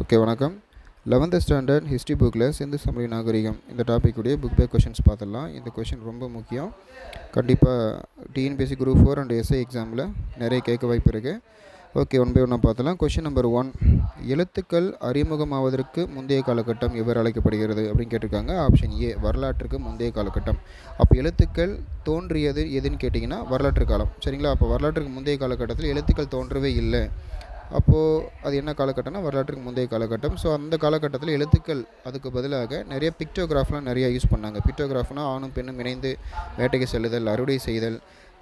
Okay வணக்கம். Eleventh standard history புக்கில் சிந்து சமரி நாகரிகம். இந்த டாப்பிக்குடைய புக் பே கொஷின்ஸ் பார்த்துடலாம். இந்த கொஷின் ரொம்ப முக்கியம். கண்டிப்பாக TNPSC group four and SI எக்ஸாமில் நிறைய கேட்க வாய்ப்பு இருக்குது ஓகே ஒன் பை ஒன்னாக பார்த்தலாம் கொஷின் நம்பர் ஒன் எழுத்துக்கள் அறிமுகமாவதற்கு முந்தைய காலகட்டம் எவ்வாறு அழைக்கப்படுகிறது அப்படின்னு கேட்டிருக்காங்க. ஆப்ஷன் ஏ வரலாற்றுக்கு முந்தைய காலகட்டம். அப்போ எழுத்துக்கள் தோன்றியது எதுன்னு கேட்டிங்கன்னா வரலாற்று காலம். சரிங்களா? அப்போ வரலாற்றுக்கு முந்தைய காலகட்டத்தில் எழுத்துக்கள் தோன்றவே இல்லை. அப்போது அது என்ன காலகட்டம்னா வரலாற்றுக்கு முந்தைய காலகட்டம். ஸோ அந்த காலகட்டத்தில் எழுத்துக்கள் அதுக்கு பதிலாக நிறைய பிக்டோகிராஃப்லாம் நிறையா யூஸ் பண்ணாங்க. பிக்டோகிராஃப்னால் ஆணும் பெண்ணும் இணைந்து வேட்டைக்கு செல்லுதல் அறுவடை செய்தல்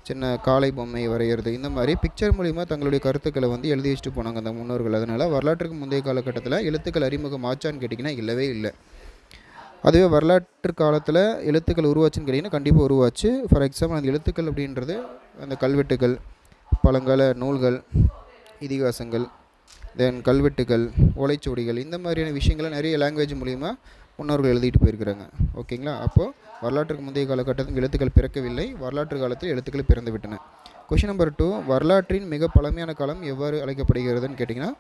சின்ன காலை பொம்மை வரைகிறது இந்த மாதிரி பிக்சர் மூலிமா தங்களுடைய கருத்துக்களை வந்து எழுதி வச்சுட்டு போனாங்க அந்த முன்னோர்கள். அதனால் வரலாற்றுக்கு முந்தைய காலகட்டத்தில் எழுத்துக்கள் அறிமுகம் ஆச்சான்னு கேட்டிங்கன்னா இல்லவே இல்லை. அதுவே வரலாற்று காலத்தில் எழுத்துக்கள் உருவாச்சுன்னு கேட்டிங்கன்னா கண்டிப்பாக உருவாச்சு. ஃபார் எக்ஸாம்பிள் அந்த எழுத்துக்கள் அப்படின்றது அந்த கல்வெட்டுகள் பழங்கால நூல்கள் இதிகாசங்கள் தென் கல்வெட்டுகள் ஓலைச்சுவடிகள் இந்த மாதிரியான விஷயங்களை நிறைய லாங்குவேஜ் மூலிமா முன்னோர்கள் எழுதிட்டு போயிருக்கிறாங்க. ஓகேங்களா அப்போது வரலாற்றுக்கு முந்தைய காலகட்டத்தில் எழுத்துக்கள் பிறக்கவில்லை வரலாற்று காலத்தில் எழுத்துக்கள் பிறந்து விட்டன. கொஷின் நம்பர் டூ வரலாற்றின் மிக பழமையான காலம் எவ்வாறு அழைக்கப்படுகிறதுன்னு கேட்டிங்கன்னா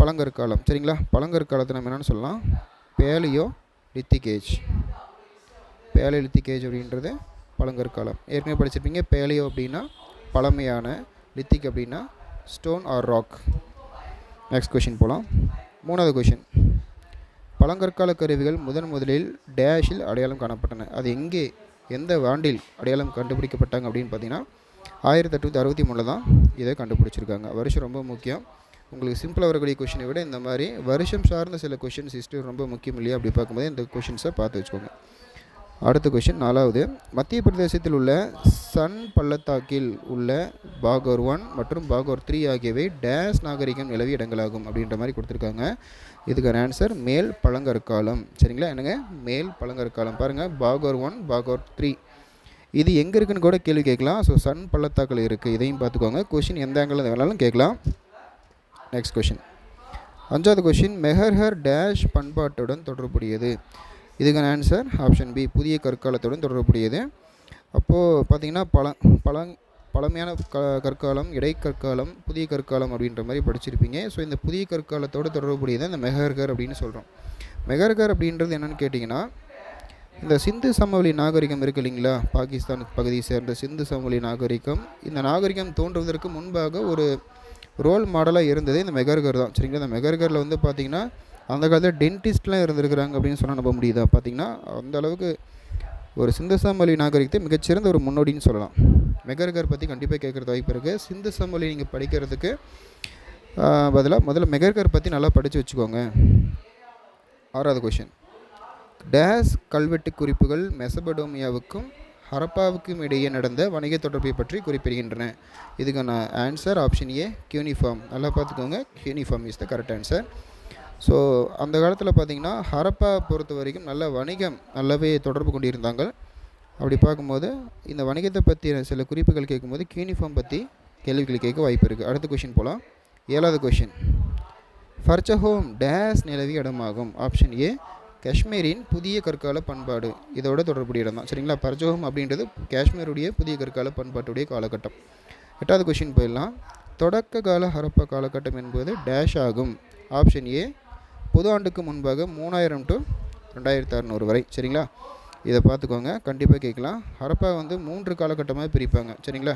பழங்கற்காலம் சரிங்களா? பழங்கற்காலத்தை நம்ம என்னென்னு சொல்லலாம்? பேலியோ லித்திகேஜ் பேலியோ லித்திகேஜ் அப்படின்றது பழங்கற்காலம் ஏற்கனவே படிச்சிருப்பீங்க பேலியோ அப்படின்னா பழமையான லித்திக் அப்படின்னா stone or rock next question போகலாம் மூணாவது கொஷின் பழங்கற்கால கருவிகள் முதன் முதலில் டேஷில் அடையாளம் காணப்பட்டன. அது எங்கே எந்த ஆண்டில் அடையாளம் கண்டுபிடிக்கப்பட்டாங்க அப்படின்னு பார்த்தீங்கன்னா ஆயிரத்தி எட்நூற்றி அறுபத்தி மூணில் தான் இதை கண்டுபிடிச்சிருக்காங்க. வருஷம் ரொம்ப முக்கியம். உங்களுக்கு சிம்பிளாக வரக்கூடிய கொஷினை விட இந்த மாதிரி வருஷம் சார்ந்த சில கொஷின்ஸ் ஹிஸ்ட்ரி ரொம்ப முக்கியம் இல்லையா அப்படி பார்க்கும்போது இந்த கொஷின்ஸை பார்த்து வச்சுக்கோங்க. அடுத்த கொஷின் நாலாவது. மத்திய பிரதேசத்தில் உள்ள சன் பள்ளத்தாக்கில் உள்ள பாகோர் ஒன் மற்றும் பாகோர் த்ரீ ஆகியவை டேஸ் நாகரிகம் நிலவிய இடங்களாகும் அப்படின்ற மாதிரி கொடுத்துருக்காங்க. இதுக்கான ஆன்சர் மேல் பழங்கற்காலம். சரிங்களா? என்னங்க? மேல் பழங்கற்காலம். பாருங்கள் பாகோர் ஒன் பாகோர் த்ரீ இது எங்கே இருக்குன்னு கூட கேள்வி கேட்கலாம். ஸோ சன் பள்ளத்தாக்கில் இருக்குது இதையும் பார்த்துக்கோங்க. கொஷின் எந்த ஆங்கிள் வேணாலும் கேட்கலாம். நெக்ஸ்ட் கொஷின் அஞ்சாவது கொஷின் மெஹர்ஹர் டேஷ் பண்பாட்டுடன் தொடர்புடையது. இதுக்கான ஆன்சர் ஆப்ஷன் பி புதிய கற்காலத்துடன் தொடர்புடையது. அப்போது பார்த்திங்கன்னா பழ பழங் பழமையான க கற்காலம் இடைக்கற்காலம் புதிய கற்காலம் அப்படின்ற மாதிரி படிச்சிருப்பீங்க. ஸோ இந்த புதிய கற்காலத்தோடு தொடர்புடையது இந்த மெகர்கர் அப்படின்னு சொல்கிறோம் மெகர்கர் அப்படின்றது என்னென்னு கேட்டிங்கன்னா இந்த சிந்து சமவெளி நாகரிகம் இருக்குது இல்லைங்களா? பாகிஸ்தான் பகுதியை சேர்ந்த சிந்து சமவெளி நாகரிகம். இந்த நாகரிகம் தோன்றுவதற்கு முன்பாக ஒரு ரோல் மாடலாக இருந்தது இந்த மெகர்கர் தான். சரிங்களா? இந்த மெகர்கரில் வந்து பார்த்திங்கன்னா அந்த காலத்தில் டென்டிஸ்ட்லாம் இருந்திருக்கிறாங்க அப்படின்னு சொன்னால் நம்ப முடியுதா? பார்த்திங்கன்னா அந்த அளவுக்கு ஒரு சிந்தசாமொழி நாகரிகத்தை மிகச்சிறந்த ஒரு முன்னோடின்னு சொல்லலாம். மெகர்கர் பற்றி கண்டிப்பாக கேட்குறது வாய்ப்பு இருக்குது சிந்தசாமொழி நீங்கள் படிக்கிறதுக்கு பதிலாக முதல்ல மெகர்கர் பற்றி நல்லா படித்து வச்சுக்கோங்க. ஆறாவது கொஷின் டேஸ் கல்வெட்டு குறிப்புகள் மெசபடோமியாவுக்கும் ஹரப்பாவுக்கும் இடையே நடந்த வணிக தொடர்பை பற்றி குறிப்பிடுகின்றன. இதுக்கான ஆன்சர் ஆப்ஷன் ஏ கியூனிஃபார்ம் நல்லா பார்த்துக்கோங்க cuneiform is the correct answer so அந்த காலத்தில் பார்த்திங்கன்னா ஹரப்பா பொறுத்த வரைக்கும் நல்ல வணிகம் நல்லாவே தொடர்பு கொண்டிருந்தாங்க. அப்படி பார்க்கும்போது இந்த வணிகத்தை பற்றி சில குறிப்புகள் கேட்கும்போது யூனிஃபார்ம் பற்றி கேள்விகள் கேட்க வாய்ப்பு இருக்குது அடுத்த கொஷின் போகலாம் ஏழாவது கொஷின் ஃபர்ச்சஹோம் டேஸ் நிலவி இடமாகும். ஆப்ஷன் ஏ காஷ்மீரின் புதிய கற்கால பண்பாடு. இதோட தொடர்புடைய இடம் தான். சரிங்களா? பர்ஜோகம் அப்படின்றது காஷ்மீருடைய புதிய கற்கால பண்பாட்டுடைய காலகட்டம். எட்டாவது கொஷின் போயிடலாம். தொடக்க கால ஹரப்பா காலகட்டம் என்பது டேஷ் ஆகும். ஆப்ஷன் ஏ பொது ஆண்டுக்கு முன்பாக மூணாயிரம் டு ரெண்டாயிரத்து அறநூறு வரை. சரிங்களா? இதை பார்த்துக்கோங்க. கண்டிப்பாக கேட்கலாம். ஹரப்பா வந்து மூன்று காலகட்டமாக பிரிப்பாங்க. சரிங்களா?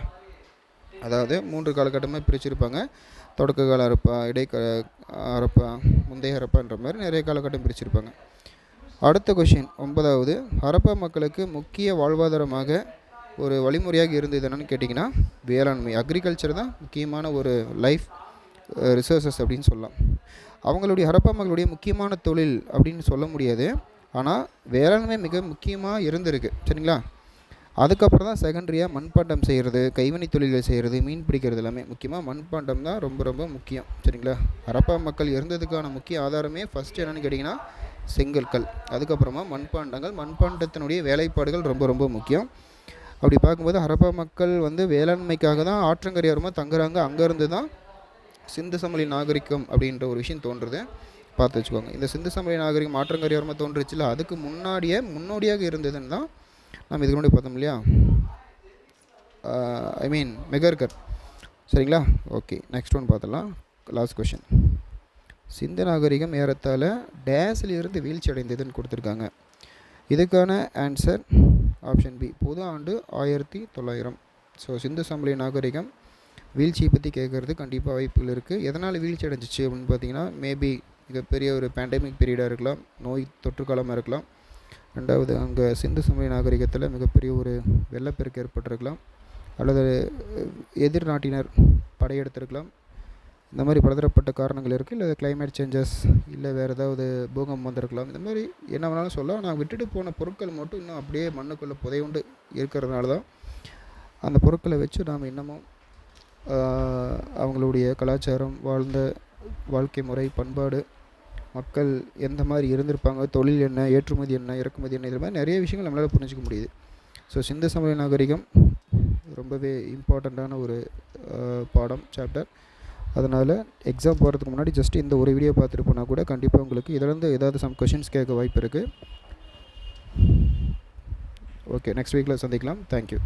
அதாவது மூன்று காலகட்டமாக பிரிச்சிருப்பாங்க. தொடக்க கால அரப்பா இடைக்க ஹரப்பா முந்தைய அரப்பான்ற மாதிரி நிறைய காலகட்டம் பிரிச்சிருப்பாங்க. அடுத்த கொஷின் ஒன்பதாவது. ஹரப்பா மக்களுக்கு முக்கிய வாழ்வாதாரமாக ஒரு வழிமுறையாக இருந்தது என்னென்னு கேட்டிங்கன்னா வேளாண்மை அக்ரிகல்ச்சர் தான் முக்கியமான ஒரு லைஃப் ரிசோர்ஸஸ் அப்படின்னு சொல்லலாம். அவங்களுடைய ஹரப்பா மக்களுடைய முக்கியமான தொழில் அப்படின்னு சொல்ல முடியாது. ஆனால் வேளாண்மை மிக முக்கியமாக இருந்திருக்கு. சரிங்களா? அதுக்கப்புறம் தான் செகண்டரியாக மண்பாண்டம் செய்கிறது கைவினை தொழில்கள் செய்கிறது மீன் பிடிக்கிறது எல்லாமே. முக்கியமாக மண்பாண்டம் தான் ரொம்ப ரொம்ப முக்கியம். சரிங்களா? ஹரப்பா மக்கள் இருந்ததுக்கான முக்கிய ஆதாரமே ஃபஸ்ட் என்னென்னு கேட்டிங்கன்னா செங்கற்கள். அதுக்கப்புறமா மண்பாண்டங்கள். மண்பாண்டத்தினுடைய வேலைப்பாடுகள் ரொம்ப ரொம்ப முக்கியம். அப்படி பார்க்கும்போது ஹரப்பா மக்கள் வந்து வேளாண்மைக்காக தான் ஆற்றங்கரையோரமாக தங்குறாங்க. அங்கேருந்து தான் சிந்து சமலி நாகரிகம் அப்படின்ற ஒரு விஷயம் தோன்றுறது பார்த்து வச்சுக்கோங்க. இந்த சிந்து சமலி நாகரிகம் ஆற்றங்கரையோரமாக தோன்றுச்சுல அதுக்கு முன்னாடியே முன்னோடியாக இருந்ததுன்னு தான் நம்ம இதுக்கு முன்னாடி பார்த்தோம் இல்லையா? I mean Mehrgarh. சரிங்களா? ஓகே நெக்ஸ்ட் ஒன் பார்த்துடலாம். லாஸ்ட் கொஷின் சிந்து நாகரிகம் ஏறத்தாழ டேஸிலிருந்து வீழ்ச்சி அடைந்ததுன்னு கொடுத்துருக்காங்க. இதுக்கான ஆன்சர் ஆப்ஷன் பி பொது ஆண்டு ஆயிரத்தி தொள்ளாயிரம். ஸோ சிந்து சமலி நாகரிகம் வீழ்ச்சியை பற்றி கேட்குறது கண்டிப்பாக வாய்ப்புகள் இருக்குது எதனால் வீழ்ச்சி அடைஞ்சிச்சு அப்படின்னு பார்த்தீங்கன்னா மேபி மிகப்பெரிய ஒரு பேண்டமிக் பீரியடாக இருக்கலாம் நோய் தொற்று காலமாக இருக்கலாம். ரெண்டாவது அங்கே சிந்து சமய நாகரிகத்தில் மிகப்பெரிய ஒரு வெள்ளப்பெருக்கு ஏற்பட்டிருக்கலாம். அல்லது எதிர் நாட்டினர் படையெடுத்திருக்கலாம். இந்த மாதிரி பலதரப்பட்ட காரணங்கள் இருக்குது இல்லை கிளைமேட் சேஞ்சஸ் இல்லை வேறு ஏதாவது பூகம்பம் வந்திருக்கலாம். இந்த மாதிரி என்ன வேணாலும் சொல்லலாம். நான் விட்டுட்டு போன பொருட்கள் மட்டும் இன்னும் அப்படியே மண்ணுக்குள்ளே புதையுண்டு இருக்கிறதுனால தான் அந்த பொருட்களை வச்சு நாம் இன்னமும் அவங்களுடைய கலாச்சாரம் வாழ்ந்த வாழ்க்கை முறை பண்பாடு மக்கள் எந்த மாதிரி இருந்திருப்பாங்க தொழில் என்ன ஏற்றுமதி என்ன இறக்குமதி என்ன இது மாதிரி நிறைய விஷயங்கள் நம்மளால் புரிஞ்சிக்க முடியுது. ஸோ சிந்த சமய நாகரிகம் ரொம்பவே இம்பார்ட்டண்ட்டான ஒரு பாடம் சாப்டர் அதனால் எக்ஸாம் போகிறதுக்கு முன்னாடி ஜஸ்ட் இந்த ஒரு வீடியோ பார்த்துட்டு போனால் கூட கண்டிப்பாக உங்களுக்கு இதிலேருந்து ஏதாவது சம் கொஷின்ஸ் கேட்க வாய்ப்பு இருக்குது ஓகே நெக்ஸ்ட் வீக்கில் சந்திக்கலாம். தேங்க்யூ